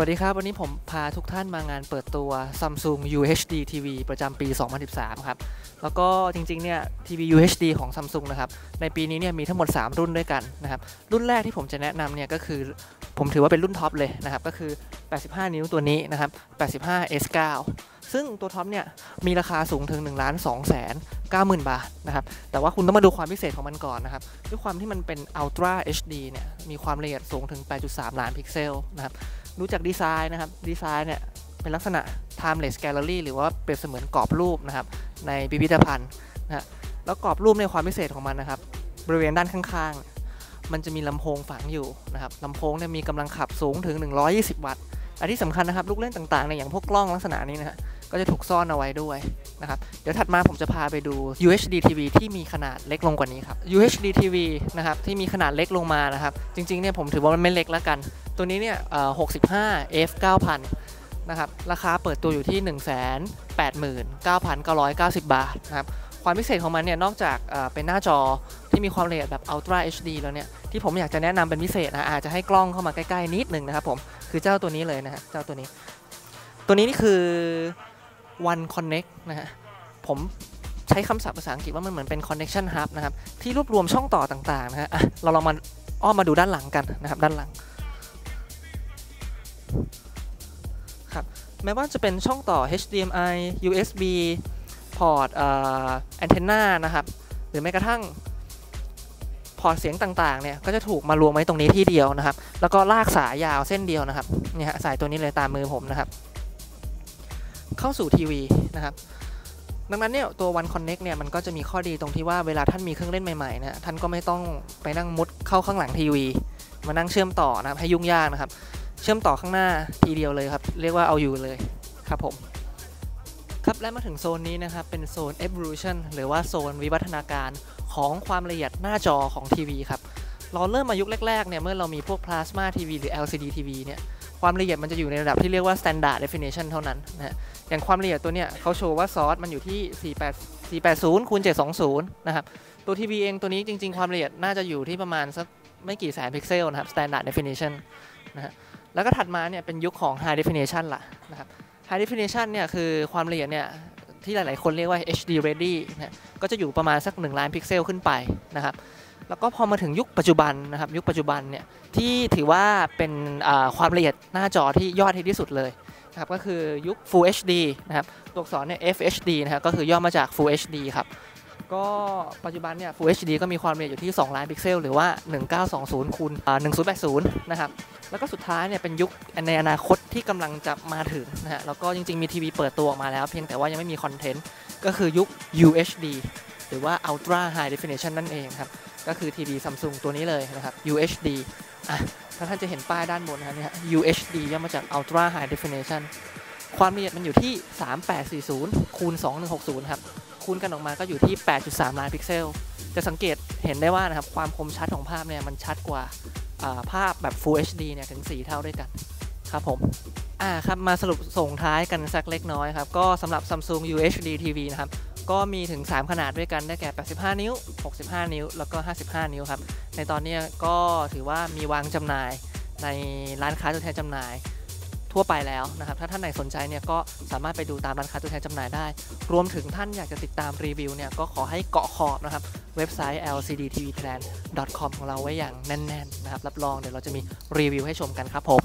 วัสดีครับ วันนี้ผมพาทุกท่านมางานเปิดตัว Samsung UHD TV ประจำปี 2013 ครับ แล้วก็จริงๆ เนี่ยทีวี UHD ของ Samsung นะครับ ในปีนี้เนี่ยมีทั้งหมด 3 รุ่นด้วยกันนะครับ รุ่นแรกที่ผมจะแนะนำเนี่ยก็คือ ผมถือว่าเป็นรุ่นท็อปเลยนะครับ ก็คือ 85 นิ้วตัวนี้นะครับ 85 S9 ซึ่งตัวท็อปเนี่ยมีราคาสูงถึง1ล้าน2แสน90,000 บาทนะครับ แต่ว่าคุณต้องมาดูความพิเศษของมันก่อนนะครับ ด้วยความที่มันเป็น Ultra HD เนี่ยมีความละเอียดสูงถึง 8.3 ล้านพิกเซลนะครับ รู้จักดีไซน์นะครับ ดีไซน์เนี่ยเป็นลักษณะ timeless gallery หรือว่าเปรียบเสมือนกรอบรูปนะครับ ในพิพิธภัณฑ์นะฮะแล้วกรอบรูปในความพิเศษของมันนะครับ บริเวณด้านข้างๆ มันจะมีลำโพงฝังอยู่นะครับลำโพงเนี่ยมีกำลังขับสูงถึง 120 วัตต์อันที่สำคัญนะครับ ลูกเล่นต่างๆในอย่างพวกกล้องลักษณะนี้นะฮะก็จะถูกซ่อนเอาไว้ด้วย นะครับเดี๋ยวถัดมาผมจะพาไปดู UHD TV ที่มีขนาดเล็กลงกว่านี้ครับ UHD TV นะครับที่มีขนาดเล็กลงมานะครับ จริงๆเนี่ยผมถือว่ามันไม่เล็กแล้วกัน ตัวนี้เนี่ย65 F 9000นะครับราคาเปิดตัวอยู่ที่ 189,990 บาทนะครับความพิเศษของมันเนี่ยนอกจากเอ่อเป็นหน้าจอที่มีความละเอียดแบบ Ultra HD แล้วเนี่ยที่ผมอยากจะแนะนำเป็นพิเศษนะอาจจะให้กล้องเข้ามาใกล้ ๆ นิดหนึ่งนะครับผมคือเจ้าตัวนี้เลยนะฮะเจ้าตัวนี้ ตัวนี้นี่คือ One Connect นะฮะผมใช้คำศัพท์ภาษาอังกฤษว่ามันเหมือนเป็น connection hub นะครับ ที่รวบรวมช่องต่อต่างๆนะฮะเราลองมาอ้อมมาดูด้านหลังกันนะครับด้านหลังครับแม้ว่าจะเป็นช่องต่อ HDMI USB พอร์ตแอนเทนนานะครับ หรือแม้กระทั่งพอร์ตเสียงต่างๆ เนี่ย ก็จะถูกมารวมไว้ตรงนี้ที่เดียวนะครับ แล้วก็ลากสายยาวเส้นเดียวนะครับ เนี่ยฮะสายตัวนี้เลยตามมือผมนะครับ เข้าสู่ทีวีนะครับดังนั้นเนี่ยตัว One Connect เนี่ยมันก็จะมีข้อดีตรงที่ว่าเวลาท่านมีเครื่องเล่นใหม่ๆนะท่านก็ไม่ต้องไปนั่งมุดเข้าข้างหลังทีวี มานั่งเชื่อมต่อนะครับให้ยุ่งยากนะครับ เชื่อมต่อข้างหน้าทีเดียวเลยครับ เรียกว่าเอาอยู่เลยครับผมครับและมาถึงโซนนี้นะครับ เป็นโซน evolution หรือว่าโซนวิวัฒนาการของความละเอียดหน้าจอของทีวีครับเราเริ่มมายุคแรกๆเนี่ยเมื่อเรามีพวก plasma TV หรือ LCD TV เนี่ยความละเอียดมันจะอยู่ในระดับที่เรียกว่า standard definition เท่านั้นนะฮะ อย่างความละเอียดตัวเนี้ยเขาโชว์ว่าซอสมันอยู่ที่ 48 480คูณ720 นะครับ ตัวทีวีเองตัวนี้จริง ๆ ความละเอียดน่าจะอยู่ที่ประมาณสักไม่กี่แสนพิกเซลนะครับ standard definition นะฮะแล้วก็ถัดมาเนี่ยเป็นยุคของ High Definition ล่ะนะครับ High Definition เนี่ยคือความละเอียดเนี่ยที่หลาย ๆ คนเรียกว่า HD ready นะก็จะอยู่ประมาณสัก 1 ล้านพิกเซลขึ้นไปนะครับแล้วก็พอมาถึงยุคปัจจุบันนะครับยุคปัจจุบันเนี่ยที่ถือว่าเป็นความละเอียดหน้าจอที่ยอดฮิตที่สุดเลย ครับก็คือยุค Full HD นะครับตัวอักษรเนี่ย FHD นะครับก็คือย่อมาจาก Full HD ครับก็ปัจจุบันเนี่ย Full HD ก็มีความละเอียดอยู่ที่ 2 ล้านพิกเซล หรือว่า 1920คูณอ่า1080 นะครับ แล้วก็สุดท้ายเนี่ยเป็นยุคในอนาคตที่กำลังจะมาถึงนะฮะ แล้วก็จริง ๆ มีทีวีเปิดตัวออกมาแล้ว เพียงแต่ว่ายังไม่มีคอนเทนต์ ก็คือยุค UHD หรือว่า Ultra High Definition นั่นเองครับ ก็คือทีวีซัมซุงตัวนี้เลยนะครับ UHD อะถ้าท่านจะเห็นป้ายด้านบนนะครับเนี่ย UHD ย่อมาจาก Ultra High Definition ความละเอียดมันอยู่ที่ 3840 คูณ 2160 ครับ คูณกันออกมาก็อยู่ที่ 8.3 ล้านพิกเซล จะสังเกตเห็นได้ว่านะครับ ความคมชัดของภาพเนี่ยมันชัดกว่าอ่าภาพแบบ Full HD เนี่ยถึง 4 เท่าด้วยกันครับผม อ่าครับ มาสรุปส่งท้ายกันสักเล็กน้อยครับ ก็สำหรับ Samsung UHD TV นะครับ ก็มีถึง 3 ขนาดด้วยกันได้แก่ 85 นิ้ว 65 นิ้ว แล้วก็ 55 นิ้วครับ ในตอนนี้ก็ถือว่ามีวางจำหน่ายในร้านค้าตัวแทนจำหน่ายทั่วไปแล้วนะครับ ถ้าท่านไหนสนใจเนี่ยก็สามารถไปดูตามร้านค้าตัวแทนจำหน่ายได้ รวมถึงท่านอยากจะติดตามรีวิวเนี่ยก็ขอให้เกาะขอบนะครับ เว็บไซต์ lcdtvthailand com ของเราไว้อย่างแน่นๆนะครับ รับรองเดี๋ยวเราจะมีรีวิวให้ชมกันครับผม